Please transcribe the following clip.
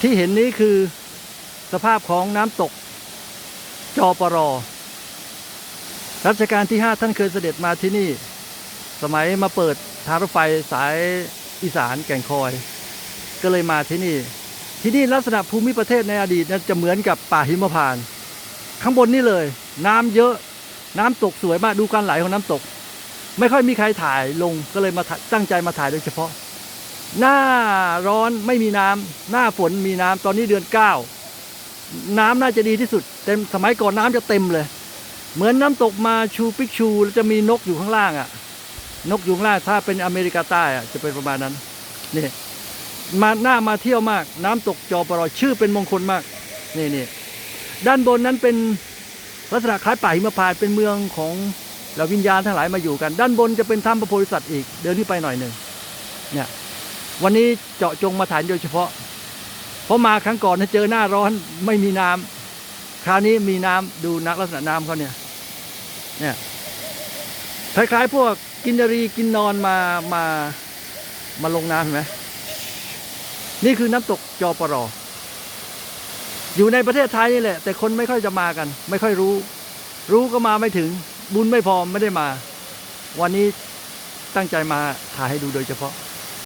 ที่เห็นนี้คือสภาพของน้ำตก จอปรอรัชกาลที่ 5 ท่านเคยเสด็จมาที่นี่ สมัยมาเปิดทางรถไฟสายอีสานแก่งคอย ก็เลยมาที่นี่ ที่นี่ลักษณะภูมิประเทศในอดีตนะจะเหมือนกับป่าหิมพานต์ข้างบนนี่เลย น้ำเยอะน้ำตกสวยมากดูการไหลของน้ำตก ไม่ค่อยมีใครถ่ายลงก็เลยมาตั้งใจมาถ่ายโดยเฉพาะ หน้าร้อนไม่มีน้ำหน้าฝนมีน้ำตอนนี้เดือนเก้าน้ำน่าจะดีที่สุดเต็มสมัยก่อนน้ำจะเต็มเลย เหมือนน้ำตกมาชูปิกชูแล้วจะมีนกอยู่ข้างล่างอะ นกอยู่ข้างล่างถ้าเป็นอเมริกาใต้อะจะเป็นประมาณนั้นนี่มาหน้ามาเที่ยวมาก น้ำตกจอปรชื่อเป็นมงคลมากนี่นี่ด้านบนนั้นเป็นลักษณะคล้ายป่าหิมพานต์เป็นเมืองของเหล่าวิญญาณทั้งหลายมาอยู่กัน ด้านบนจะเป็นถ้ำพระโพธิสัตว์อีกเดินขึ้นไปหน่อยหนึ่งเนี่ย วันนี้เจาะจงมาถ่ายโดยเฉพาะ เพราะมาครั้งก่อนเจอหน้าร้อนไม่มีน้ำคราวนี้มีน้ำดูนักลักษณะน้ำเขาเนี่ย เนี่ยคล้ายๆพวกกินนารีกินนอนมามามาลงน้ำเห็นไหมนี่คือน้ำตกจอปรอ อยู่ในประเทศไทยนี่แหละ แต่คนไม่ค่อยจะมากัน ไม่ค่อยรู้ รู้ก็มาไม่ถึง บุญไม่พอไม่ได้มา วันนี้ตั้งใจมาถ่ายให้ดูโดยเฉพาะ